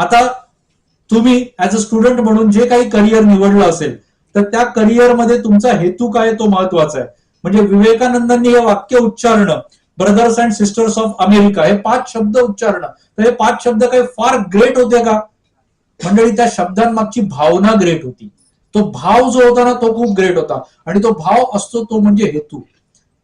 आता तुम्ही as a student म्हणून जे काही करिअर निवडलं असेल तर त्या करिअरमध्ये तुमचा हेतू काय तो महत्त्वाचा आहे. म्हणजे विवेकानंदांनी हे वाक्य उच्चारणं brothers and sisters of America हे पाच शब्द उच्चारणं. तर हे पाच शब्द काही फार ग्रेट होते का? मंडळी त्या शब्दांमागची भावना ग्रेट होती. तो भाव जो होता ना तो खूप ग्रेट होता. आणि तो भाव असतो तो म्हणजे हेतू.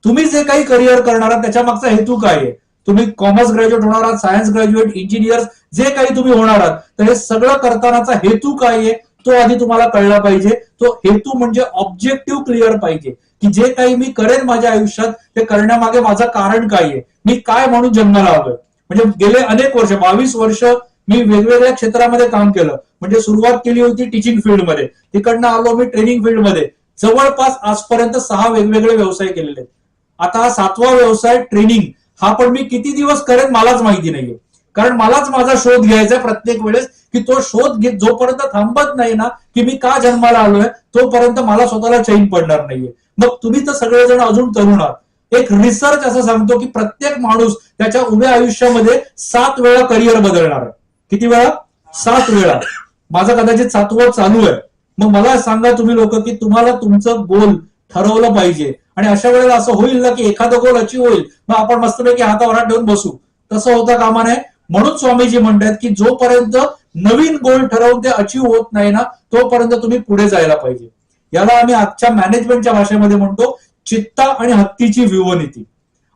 तुम्ही जे काही करिअर करणार त्याच्या मागचा हेतू काय आहे? तुम्ही कॉमर्स ग्रॅज्युएट होणार आहात सायन्स ग्रॅज्युएट इंजिनियर्स जे काही तुम्ही होणार आहात तर हे सगळं करतानाचा हेतू काय आहे? तो आधी तुम्हाला कळला पाहिजे. तो हेतू म्हणजे ऑब्जेक्टिव्ह क्लिअर पाहिजे. की जे काही मी करेन माझ्या आयुष्यात ते करण्यामागे माझं कारण काय आहे? मी काय म्हणून जन्माला आलोय म्हणजे गेले अनेक वर्ष बावीस वर्ष मी वेगवेगळ्या क्षेत्रामध्ये काम केलं. म्हणजे सुरुवात केली होती टीचिंग फील्डमध्ये तिकडनं आलो मी ट्रेनिंग फील्डमध्ये जवळपास आजपर्यंत सहा वेगवेगळे व्यवसाय केलेले आहेत. आता हा सातवा व्यवसाय ट्रेनिंग हा पण मी किती दिवस करेन मलाच माहिती नाहीये. कारण मलाच माझा शोध घ्यायचा प्रत्येक वेळेस की तो शोध घेत जोपर्यंत थांबत नाही ना की मी का जन्माला आलोय तोपर्यंत मला स्वतःला चैन पडणार नाहीये. मग तुम्ही तर सगळेजण अजून तरुण आहात. एक रिसर्च असं सांगतो की प्रत्येक माणूस त्याच्या उभ्या आयुष्यामध्ये सात वेळा करिअर बदलणार आहे. किती वेळा? सात वेळा. माझं कदाचित सातवं चालू आहे. मग मला सांगा तुम्ही लोक की तुम्हाला तुमचं गोल ठरवलं पाहिजे. आणि अशा वेळेला असं होईल ना की एखादं गोल अचीव होईल मग आपण मस्तपैकी हातावर ठेवून बसू. तसं होता कामा नये म्हणून स्वामीजी म्हणतात की जोपर्यंत नवीन गोल ठरवून ते अचीव होत नाही ना तोपर्यंत तुम्ही पुढे जायला पाहिजे. याला आम्ही आजच्या मॅनेजमेंटच्या भाषेमध्ये म्हणतो चित्ता आणि हत्तीची व्यूहनीती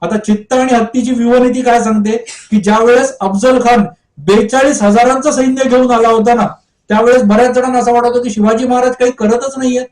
आता चित्त आणि हत्तीची व्यूहनीती काय सांगते? की ज्या वेळेस अफजल खान बेचाळीस हजारांचं सैन्य घेऊन आला होता ना त्यावेळेस बऱ्याच जणांना असं वाटत होतं की शिवाजी महाराज काही करतच नाहीये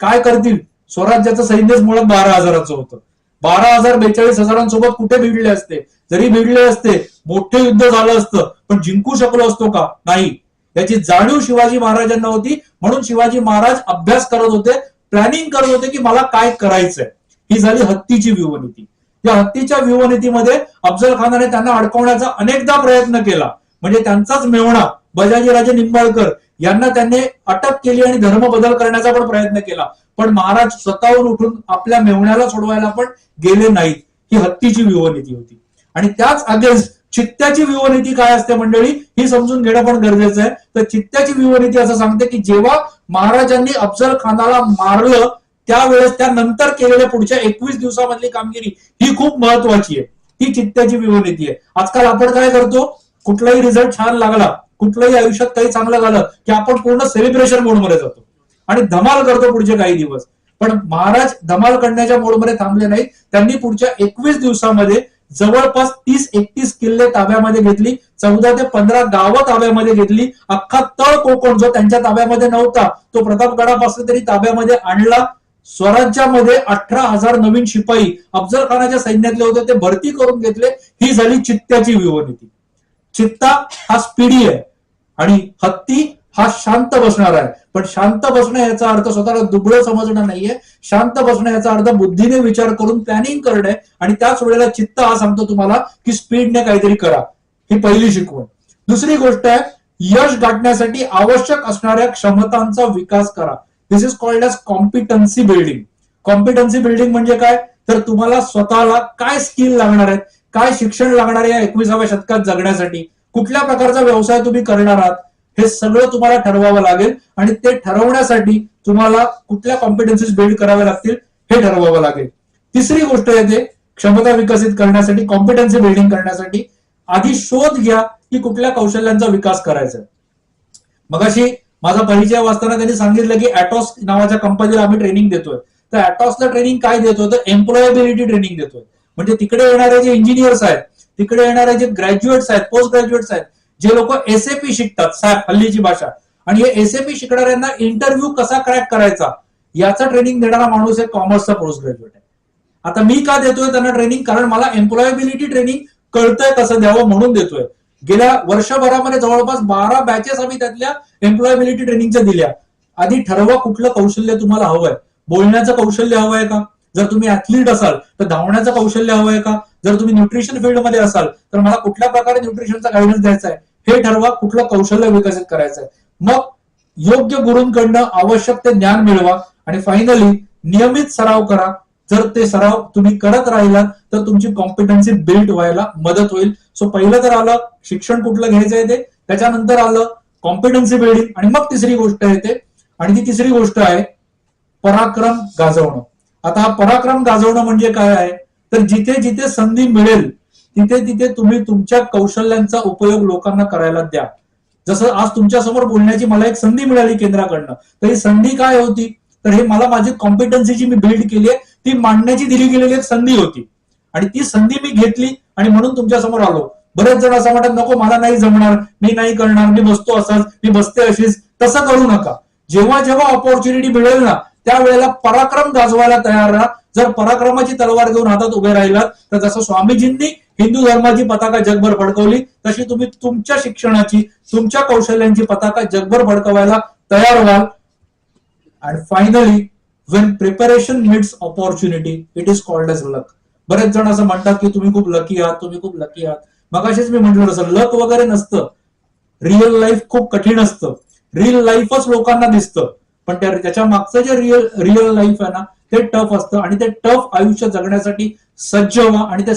काय करतील? स्वराज्याचं सैन्यच मुळात बारा हजाराचं होतं. बारा हजार बेचाळीस हजारांसोबत कुठे भिडले असते? जरी भिडले असते मोठे युद्ध झालं असतं पण जिंकू शकलो असतो का? नाही. याची जाणीव शिवाजी महाराजांना होती. म्हणून शिवाजी महाराज अभ्यास करत होते प्लॅनिंग करत होते की मला काय करायचंय. ही झाली हत्तीची व्यूहनीती या हत्तीच्या व्यूहनीतीमध्ये अफजल खानाने त्यांना अडकवण्याचा अनेकदा प्रयत्न केला. म्हणजे त्यांचाच मेवणा बजाजीराजे निंबाळकर यांना त्यांनी अटक केली आणि धर्म बदल करण्याचा पण प्रयत्न केला. पण महाराज स्वतःहून उठून आपल्या मेवण्याला सोडवायला पण गेले नाहीत. ही हत्तीची व्यूहनीती होती. आणि त्याच अगेन्स्ट चित्त्याची व्यूहनीती काय असते मंडळी? ही समजून घेणं पण गरजेचं आहे. तर चित्त्याची व्यूहनीती असं सांगते की जेव्हा महाराजांनी अफजल खानाला मारलं त्यावेळेस त्यानंतर केलेल्या पुढच्या एकवीस दिवसामधली कामगिरी ही खूप महत्वाची आहे. ही चित्त्याची व्यूहनीती आहे. आजकाल आपण काय करतो? कुठलाही रिझल्ट छान लागला कुठलंही आयुष्यात काही चांगलं झालं की आपण पूर्ण सेलिब्रेशन मोडमध्ये जातो. आणि धमाल करतो पुढचे काही दिवस. पण महाराज धमाल करण्याच्या मोडमध्ये थांबले नाहीत. त्यांनी पुढच्या एकवीस दिवसामध्ये जवळपास तीस एकतीस किल्ले ताब्यामध्ये घेतली. चौदा ते पंधरा गावं ताब्यामध्ये घेतली. अख्खा तळ कोकण जो त्यांच्या ताब्यामध्ये नव्हता तो प्रतापगडापासून तरी ताब्यामध्ये आणला. स्वराज्यामध्ये अठरा हजार नवीन शिपाई अफजल खानाच्या सैन्यातले होते. ते भरती करून घेतले. ही झाली चित्त्याची व्यूहनीती चित्ता हा स्पीडी आहे. आणि हत्ती हा शांत बसणार आहे. पण शांत बसणं याचा अर्थ स्वतःला दुबळं समजणं नाहीये. शांत बसणं याचा अर्थ बुद्धीने विचार करून प्लॅनिंग करणे आणि त्याच वेळेला चित्त हा सांगतो तुम्हाला की स्पीडने काहीतरी करा. ही पहिली शिकवण. दुसरी गोष्ट आहे यश गाठण्यासाठी आवश्यक असणाऱ्या क्षमतांचा विकास करा. This is called as competency building competency building म्हणजे काय? तर तुम्हाला स्वतःला काय स्किल लागणार आहेत? काय शिक्षण लागणार आहे या एकविसाव्या शतकात जगण्यासाठी? कुठल्या प्रकारचा व्यवसाय तुम्ही करणार आहात? हे सगळं तुम्हाला ठरवावं लागेल आणि ते ठरवण्यासाठी तुम्हाला कुठल्या कॉम्पिटन्सीज बिल्ड कराव्या लागतील हे ठरवावं लागेल. तिसरी गोष्ट येते क्षमता विकसित करण्यासाठी कॉम्पिटन्सी बिल्डिंग करण्यासाठी आधी शोध घ्या की कुठल्या कौशल्यांचा विकास करायचा. आहे. मगाशी माझा परिचय वाचताना त्यांनी सांगितलं की अॅटॉस नावाच्या कंपनीला आम्ही ट्रेनिंग देतोय. तर अॅटॉसला ट्रेनिंग काय देतोय? तर एम्प्लॉयबिलिटी ट्रेनिंग देतोय. म्हणजे तिकडे येणारे जे इंजिनियर्स आहेत तिकडे येणारे जे ग्रॅज्युएट्स आहेत पोस्ट ग्रॅज्युएट्स आहेत जे लोक एसएपी शिकतात साहेब हल्लीची भाषा. आणि हे एसएपी शिकणाऱ्यांना इंटरव्ह्यू कसा क्रॅक करायचा? याचा ट्रेनिंग देणारा माणूस आहे कॉमर्सचा पोस्ट ग्रॅज्युएट आहे. आता मी का देतोय त्यांना ट्रेनिंग कारण मला एम्प्लॉयबिलिटी ट्रेनिंग कळतंय कसं द्यावं म्हणून देतोय. गेल्या वर्षभरामध्ये जवळपास बारा बॅचेस आम्ही त्यातल्या एम्प्लॉयबिलिटी ट्रेनिंगच्या दिल्या. आधी ठरवा कुठलं कौशल्य तुम्हाला हवंय. बोलण्याचं कौशल्य हवंय का? जर तुम्ही ऍथलीट असाल तर धावण्याचं कौशल्य हवंय का? जर तुम्ही न्यूट्रिशन फील्डमध्ये असाल तर मला कुठल्या प्रकारे न्यूट्रिशनचा गायडन्स द्यायचा आहे? हे ठरवा कुठलं कौशल्य विकसित करायचं आहे मग योग्य गुरूंकडनं आवश्यक ते ज्ञान मिळवा आणि फायनली नियमित सराव करा. जर ते सराव तुम्ही करत राहिलात तर तुमची कॉम्पिटन्सी बिल्ड व्हायला मदत होईल. सो पहिलं तर आलं शिक्षण कुठलं घ्यायचंय ते. त्याच्यानंतर आलं कॉम्पिटन्सी बिल्डिंग आणि मग तिसरी गोष्ट येते आणि ती तिसरी गोष्ट आहे पराक्रम गाजवणं. आता हा पराक्रम गाजवणं म्हणजे काय आहे? तर जिथे जिथे संधी मिळेल तिथे तिथे तुम्ही तुमच्या कौशल्यांचा उपयोग लोकांना करायला द्या. जसं आज तुमच्यासमोर बोलण्याची मला एक संधी मिळाली केंद्राकडनं. तर ही संधी काय होती? तर हे मला माझी कॉम्पिटन्सी जी मी बिल्ड केली आहे. ती मांडण्याची दिली गेलेली एक संधी होती. आणि ती संधी मी घेतली आणि म्हणून तुमच्यासमोर आलो. बरेच जण असं म्हणतात नको मला नाही जमणार. मी नाही करणार. मी बसतो असाच. मी बसते अशीच. तसं करू नका. जेव्हा जेव्हा ऑपॉर्च्युनिटी मिळेल ना त्यावेळेला पराक्रम गाजवायला तयार राहा. जर पराक्रमाची तलवार घेऊन हातात उभे राहिलात तर जसं स्वामीजींनी हिंदू धर्माची पताका जगभर फडकवली तशी तुम्ही तुमच्या शिक्षणाची तुमच्या कौशल्यांची पताका जगभर फडकवायला तयार व्हाल. आणि finally when preparation meets opportunity it is called as luck बरेच जण असं म्हणतात की तुम्ही खूप लकी आहात तुम्ही खूप लकी आहात. मग अशीच मी म्हटलं तसं लक वगैरे नसतं. रिअल लाईफ खूप कठीण असतं. रिअल लाईफच लोकांना दिसतं. पण त्या त्याच्या मागचं जे रिअल रिअल लाईफ आहे ना ते टफ असतं आणि ते टफ आयुष्य जगण्यासाठी सज्ज व्हा आणि ते